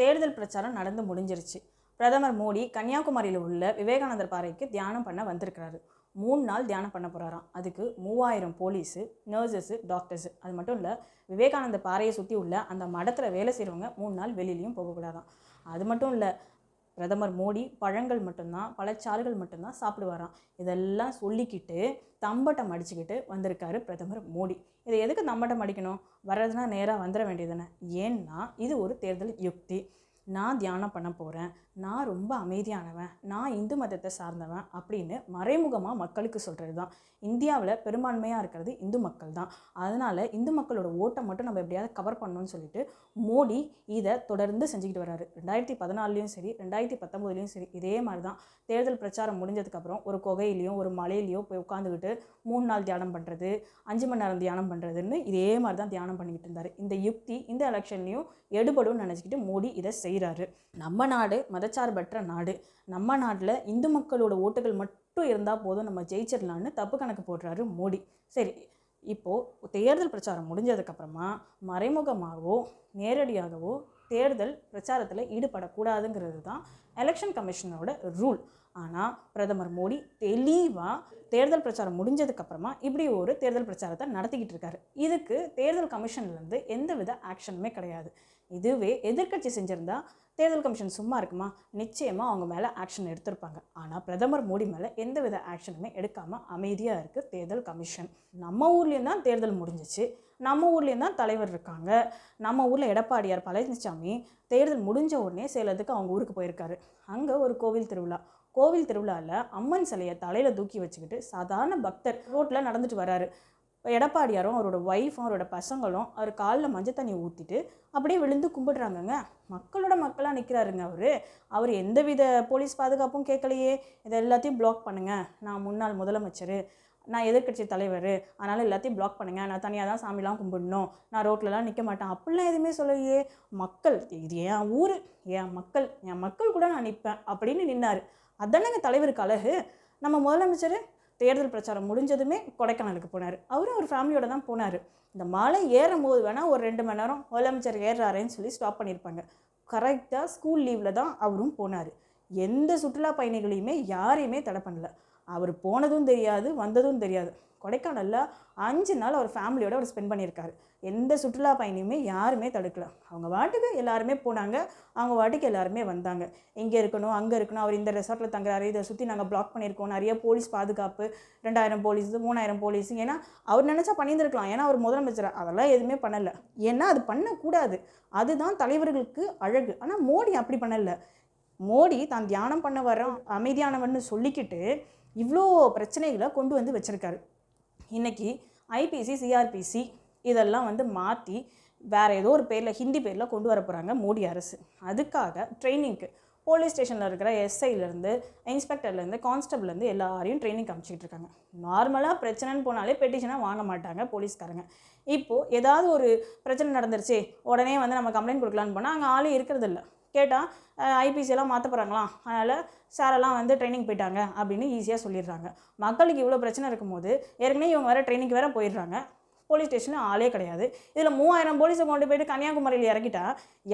தேர்தல் பிரச்சாரம் நடந்து முடிஞ்சிருச்சு. பிரதமர் மோடி கன்னியாகுமரியில் உள்ள விவேகானந்தர் பாறைக்கு தியானம் பண்ண வந்திருக்கிறாரு. மூணு நாள் தியானம் பண்ண போகிறாராம் அதுக்கு மூவாயிரம் போலீஸு நர்சஸ்ஸு டாக்டர்ஸு. அது மட்டும் இல்லை விவேகானந்தர் பாறையை சுற்றி உள்ள அந்த மடத்தில் வேலை செய்கிறவங்க மூணு நாள் வெளியிலையும் போகக்கூடாதான் அது மட்டும் இல்லை பிரதமர் மோடி பழங்கள் மட்டும்தான் பழச்சாறுகள் மட்டும்தான் சாப்பிடுவாராம். இதெல்லாம் சொல்லிக்கிட்டு தம்பட்டம் அடிச்சுக்கிட்டு வந்திருக்காரு பிரதமர் மோடி. இதை எதுக்கு தம்பட்டம் அடிக்கணும்? வர்றதுனா நேராக வந்துட வேண்டியதுதானே. ஏன்னா இது ஒரு தேர்தல் யுக்தி. நான் தியானம் பண்ண போகிறேன் நான் ரொம்ப அமைதியானவன் நான் இந்து மதத்தை சார்ந்தவன் அப்படின்னு மறைமுகமாக மக்களுக்கு சொல்கிறது தான் இந்தியாவில் பெரும்பான்மையாக இருக்கிறது இந்து மக்கள் தான் அதனால் இந்து மக்களோட ஓட்டை மட்டும் நம்ம எப்படியாவது கவர் பண்ணணும்னு சொல்லிட்டு மோடி இதை தொடர்ந்து செஞ்சுக்கிட்டு வராரு ரெண்டாயிரத்தி பதினாலுலேயும் சரி ரெண்டாயிரத்தி பத்தொம்போதுலேயும் சரி இதே மாதிரி தான் தேர்தல் பிரச்சாரம் முடிஞ்சதுக்கப்புறம் ஒரு குகையிலையும் ஒரு மலையிலையும் போய் உட்காந்துக்கிட்டு மூணு நாள் தியானம் பண்ணுறது அஞ்சு மணி நேரம் தியானம் பண்ணுறதுன்னு இதே மாதிரி தான் தியானம் பண்ணிக்கிட்டு இருந்தார். இந்த யுக்தி இந்த எலெக்ஷன்லையும் எடுபடும்னு நினச்சிக்கிட்டு மோடி இதை செய்கிறாரு நம்ம நாடு மதச்சார்பற்ற நாடு. நம்ம நாட்டில் இந்து மக்களோட ஓட்டுகள் மட்டும் இருந்தால் போதும் நம்ம ஜெயிச்சிடலான்னு தப்பு கணக்கு போடுறாரு மோடி. சரி இப்போது தேர்தல் பிரச்சாரம் முடிஞ்சதுக்கப்புறமா மறைமுகமாகவோ நேரடியாகவோ தேர்தல் பிரச்சாரத்தில் ஈடுபடக்கூடாதுங்கிறது தான் எலெக்ஷன் கமிஷனோட ரூல் ஆனால் பிரதமர் மோடி தெளிவாக தேர்தல் பிரச்சாரம் முடிஞ்சதுக்கப்புறமா இப்படி ஒரு தேர்தல் பிரச்சாரத்தை நடத்திக்கிட்டு இருக்காரு. இதுக்கு தேர்தல் கமிஷன்லேருந்து எந்த வித ஆக்ஷனுமே கிடையாது. இதுவே எதிர்க்கட்சி செஞ்சிருந்தால் தேர்தல் கமிஷன் சும்மா இருக்குமா? நிச்சயமாக அவங்க மேலே ஆக்ஷன் எடுத்திருப்பாங்க. ஆனால் பிரதமர் மோடி மேலே எந்த வித ஆக்ஷனுமே எடுக்காமல் அமைதியாக இருக்குது தேர்தல் கமிஷன். நம்ம ஊர்லேயும் தான் தேர்தல் முடிஞ்சிச்சு. நம்ம ஊர்லேயும் தான் தலைவர் இருக்காங்க. நம்ம ஊரில் எடப்பாடியார் பழனிசாமி தேர்தல் முடிஞ்ச உடனே சேலத்துக்கு அவங்க ஊருக்கு போயிருக்காரு. அங்கே ஒரு கோவில் திருவிழா. கோவில் திருவிழாவில் அம்மன் சிலையை தலையில் தூக்கி வச்சுக்கிட்டு சாதாரண பக்தர் ரோட்டில் நடந்துட்டு வராரு. எடப்பாடியாரும் அவரோட ஒய்ஃபும் அவரோட பசங்களும் அவர் காலில் மஞ்சள் தண்ணி ஊற்றிட்டு அப்படியே விழுந்து கும்பிடுறாங்கங்க. மக்களோட மக்களாக நிற்கிறாருங்க அவர். அவர் எந்தவித போலீஸ் பாதுகாப்பும் கேட்கலையே. இதை எல்லாத்தையும் பிளாக் பண்ணுங்கள் நான் முன்னாள் முதலமைச்சர். நான் எதிர்கட்சி தலைவர். அதனால் எல்லாத்தையும் பிளாக் பண்ணுங்கள் நான் தனியாக தான் சாமிலாம் கும்பிடணும். நான் ரோட்லலாம் நிற்க மாட்டேன். அப்படிலாம் எதுவுமே சொல்லலையே. மக்கள் இது என் ஊர். என் மக்கள் என் மக்கள் கூட நான் நிற்பேன் அப்படின்னு நின்னார். அதானங்க தலைவருக்கு அழகு. நம்ம முதலமைச்சர் தேர்தல் பிரச்சாரம் முடிஞ்சதுமே கொடைக்கானலுக்கு போனார். அவரும் ஒரு ஃபேமிலியோட தான் போனார். இந்த மலை ஏறும் போது வேணால் ஒரு ரெண்டு மணி நேரம் முதலமைச்சர் ஏறுறாருன்னு சொல்லி ஸ்டாப் பண்ணியிருப்பாங்க கரெக்டாக ஸ்கூல் லீவில் தான் அவரும் போனார். எந்த சுற்றுலா பயணிகளையுமே யாரையுமே தடை பண்ணல. அவர் போனதும் தெரியாது வந்ததும் தெரியாது. கொடைக்கானலில் அஞ்சு நாள் அவர் ஃபேமிலியோட அவர் ஸ்பெண்ட் பண்ணியிருக்காரு. எந்த சுற்றுலா பயணியுமே யாருமே தடுக்கல. அவங்க வாட்டுக்கு எல்லாருமே போனாங்க. அவங்க வாட்டுக்கு எல்லாருமே வந்தாங்க. இங்கே இருக்கணும் அங்கே இருக்கணும் அவர் இந்த ரெசார்ட்டில் தங்குறாரு இதை சுற்றி நாங்கள் பிளாக் பண்ணியிருக்கோம் நிறைய போலீஸ் பாதுகாப்பு ரெண்டாயிரம் போலீஸ் மூணாயிரம் போலீஸ் ஏன்னா அவர் நினச்சா பண்ணியிருந்துருக்கலாம். ஏன்னா அவர் முதலமைச்சர். அதெல்லாம் எதுவுமே பண்ணலை. ஏன்னா அது பண்ணக்கூடாது. அதுதான் தலைவர்களுக்கு அழகு. ஆனால் மோடி அப்படி பண்ணலை. மோடி தான் தியானம் பண்ண வர அமைதியானவன்னு சொல்லிக்கிட்டு இவ்வளோ பிரச்சனைகளை கொண்டு வந்து வச்சுருக்காரு. இன்றைக்கி ஐபிசி சிஆர்பிசி இதெல்லாம் வந்து மாற்றி வேறு ஏதோ ஒரு பேரில் ஹிந்தி பேரில் கொண்டு வர போகிறாங்க மோடி அரசு. அதுக்காக ட்ரைனிங்க்கு போலீஸ் ஸ்டேஷனில் இருக்கிற எஸ்ஐலேருந்து இன்ஸ்பெக்டர்லேருந்து கான்ஸ்டபிள்லேருந்து எல்லாரையும் ட்ரைனிங் காமிச்சிக்கிட்டு இருக்காங்க. நார்மலாக பிரச்சனைன்னு போனாலே பெட்டிஷனாக வாங்க மாட்டாங்க போலீஸ்காரங்க. இப்போது ஏதாவது ஒரு பிரச்சனை நடந்துருச்சு உடனே வந்து நம்ம கம்ப்ளைண்ட் கொடுக்கலான்னு போனால் அங்கே ஆளே இருக்கிறதில்ல. கேட்டால் ஐபிசியெல்லாம் மாற்ற போகிறாங்களாம் அதனால் சாரெல்லாம் வந்து ட்ரைனிங் போயிட்டாங்க அப்படின்னு ஈஸியாக சொல்லிடுறாங்க. மக்களுக்கு இவ்வளோ பிரச்சனை இருக்கும்போது ஏற்கனவே இவங்க வேறு ட்ரைனிங் வேறு போயிடுறாங்க. போலீஸ் ஸ்டேஷனில் ஆளே கிடையாது. இதில் மூவாயிரம் போலீஸை கொண்டு போயிட்டு கன்னியாகுமரியில் இறக்கிட்டா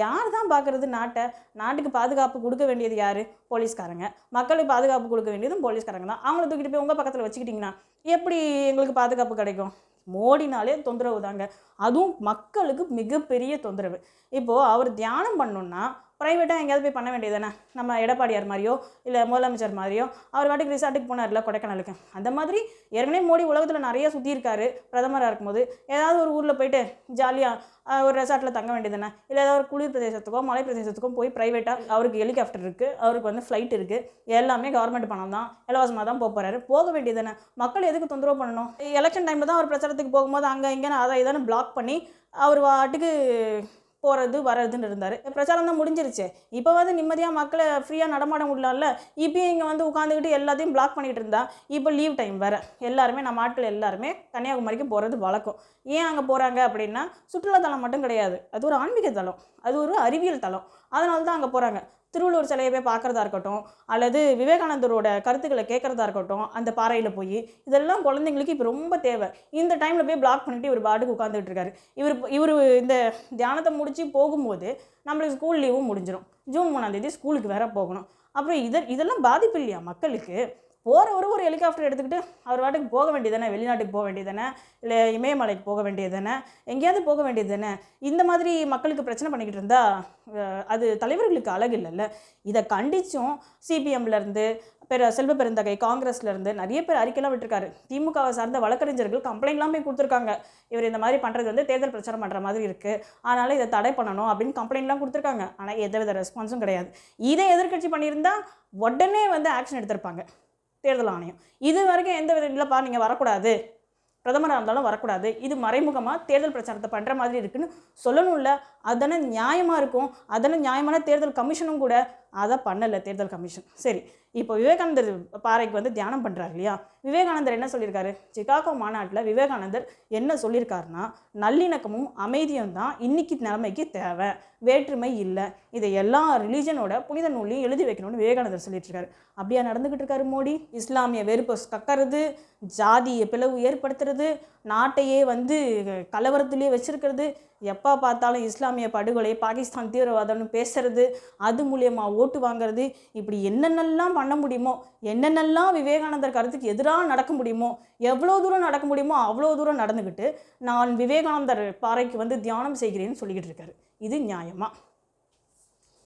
யார் தான் பார்க்குறது நாட்டை? நாட்டுக்கு பாதுகாப்பு கொடுக்க வேண்டியது யார்? போலீஸ்காரங்க. மக்களுக்கு பாதுகாப்பு கொடுக்க வேண்டியதும் போலீஸ்காரங்க தான். அவங்கள தூக்கிட்டு போய் உங்கள் பக்கத்தில் வச்சுக்கிட்டிங்கன்னா எப்படி எங்களுக்கு பாதுகாப்பு கிடைக்கும்? மோடினாலே தொந்தரவு தாங்க. அதுவும் மக்களுக்கு மிகப்பெரிய தொந்தரவு. இப்போது அவர் தியானம் பண்ணணுன்னா ப்ரைவேட்டாக எங்கேயாவது போய் பண்ண வேண்டியது தானே நம்ம எடப்பாடியார் மாதிரியோ இல்லை முதலமைச்சர் மாதிரியோ அவர் வாட்டுக்கு ரிசார்ட்டுக்கு போனார்ல கொடைக்கானலுக்கு. அந்த மாதிரி ஏற்கனவே மோடி உலகத்தில் நிறைய சுற்றியிருக்காரு பிரதமராக இருக்கும்போது. ஏதாவது ஒரு ஊரில் போயிட்டு ஜாலியாக ஒரு ரெசார்ட்டில் தங்க வேண்டியது தானே இல்லை ஏதாவது ஒரு குளிர் பிரதேசத்துக்கோ மலை பிரதேசத்துக்கோ போய் ப்ரைவேட்டாக அவருக்கு ஹெலிகாப்டர் இருக்குது அவருக்கு வந்து ஃப்ளைட் இருக்குது எல்லாமே கவர்மெண்ட் பணம் தான். இலவசமாக தான் போக போகிறாரு போக வேண்டியது தானே மக்கள் எதுக்கு தொந்தரவு பண்ணணும்? எலெக்ஷன் டைமில் தான் அவர் பிரச்சாரத்துக்கு போகும்போது அங்கே இங்கே அதை இதான பிளாக் பண்ணி அவர் வாட்டுக்கு போகிறது வர்றதுன்னு இருந்தார். பிரச்சாரம் தான் முடிஞ்சிருச்சு. இப்போ வந்து நிம்மதியாக மக்களை ஃப்ரீயாக நடமாட முடியலாம்ல? இப்போயும் இங்கே வந்து உட்காந்துக்கிட்டு எல்லாத்தையும் பிளாக் பண்ணிகிட்டு இருந்தா இப்போ லீவ் டைம் வேறு. எல்லாருமே நம்ம ஆட்கள் எல்லாருமே கன்னியாகுமரிக்கு போகிறது வழக்கம். ஏன் அங்கே போகிறாங்க அப்படின்னா சுற்றுலாத்தலம் மட்டும் கிடையாது. அது ஒரு ஆன்மீக தலம். அது ஒரு அறிவியல் தலம். அதனால தான் அங்கே போகிறாங்க திருவள்ளுவர் சிலையை போய் பார்க்குறதா இருக்கட்டும் அல்லது விவேகானந்தரோட கருத்துக்களை கேட்குறதா இருக்கட்டும் அந்த பாறையில் போய் இதெல்லாம் குழந்தைங்களுக்கு இப்போ ரொம்ப தேவை. இந்த டைமில் போய் பிளாக் பண்ணிட்டு இவர் பாட்டுக்கு உட்காந்துட்டு இருக்காரு. இவர் இவர் இந்த தியானத்தை முடித்து போகும்போது நம்மளுக்கு ஸ்கூல் லீவும் முடிஞ்சிடும் ஜூன் மூணாந்தேதி ஸ்கூலுக்கு வேற போகணும். அப்புறம் இதை இதெல்லாம் பாதிப்பு இல்லையா மக்களுக்கு? போகிறவரும் ஒரு ஹெலிகாப்டர் எடுத்துக்கிட்டு அவர் வாட்டுக்கு போக வேண்டியதானே வெளிநாட்டுக்கு போக வேண்டியதானே இல்லை இமயமலைக்கு போக வேண்டியதானே எங்கேயாவது போக வேண்டியது தானே இந்த மாதிரி மக்களுக்கு பிரச்சனை பண்ணிக்கிட்டு இருந்தால் அது தலைவர்களுக்கு அழகு இல்லைல்ல? இதை கண்டிச்சும் சிபிஎம்லேருந்து பெரு செல்வ பெருந்தகை காங்கிரஸ்லேருந்து நிறைய பேர் அறிக்கைலாம் விட்டுருக்காரு. திமுகவை சார்ந்த வழக்கறிஞர்கள் கம்ப்ளைண்ட்லாம் போய் கொடுத்துருக்காங்க. இவர் இந்த மாதிரி பண்ணுறது வந்து தேர்தல் பிரச்சாரம் பண்ணுற மாதிரி இருக்குது அதனால் இதை தடை பண்ணணும் அப்படின்னு கம்ப்ளைண்ட்லாம் கொடுத்துருக்காங்க. ஆனால் எந்தவித ரெஸ்பான்ஸும் கிடையாது. இதை எதிர்க்கட்சி பண்ணியிருந்தா உடனே வந்து ஆக்ஷன் எடுத்திருப்பாங்க. தேர்தல் ஆணையம். இது வரைக்கும் எந்த வித இல்லைப்பா நீங்கள் வரக்கூடாது. பிரதமராக இருந்தாலும் வரக்கூடாது. இது மறைமுகமாக தேர்தல் பிரச்சாரத்தை பண்ணுற மாதிரி இருக்குன்னு சொல்லணும்ல. அதனை நியாயமாக இருக்கும். அதனை நியாயமான தேர்தல் கமிஷனும் கூட. அதை பண்ணலை தேர்தல் கமிஷன். சரி. இப்போ விவேகானந்தர் பாறைக்கு வந்து தியானம் பண்ணுறாரு இல்லையா? விவேகானந்தர் என்ன சொல்லியிருக்காரு? சிகாகோ மாநாட்டில் விவேகானந்தர் என்ன சொல்லியிருக்காருன்னா நல்லிணக்கமும் அமைதியும் தான் இன்னைக்கு நிலைமைக்கு தேவை. வேற்றுமை இல்லை. இதை எல்லா ரிலீஜனோட புனித நூலையும் எழுதி வைக்கணும்னு விவேகானந்தர் சொல்லிட்டு இருக்காரு அப்படியா நடந்துக்கிட்டு இருக்காரு மோடி? இஸ்லாமிய வெறுப்பை கக்கறது ஜாதிய பிளவு ஏற்படுத்துறது நாட்டையே வந்து கலவரத்திலே வச்சுருக்கிறது. எப்போ பார்த்தாலும் இஸ்லாமிய படுகொலை பாகிஸ்தான் தீவிரவாதம்னு பேசுறது அது மூலியமாக ஓட்டு வாங்குறது. இப்படி என்னென்னலாம் பண்ண முடியுமோ என்னென்னலாம் விவேகானந்தர் கருத்துக்கு எதிராக நடக்க முடியுமோ எவ்வளோ தூரம் நடக்க முடியுமோ அவ்வளோ தூரம் நடந்துக்கிட்டு நான் விவேகானந்தர் பாறைக்கு வந்து தியானம் செய்கிறேன்னு சொல்லிக்கிட்டு இருக்காரு. இது நியாயமாக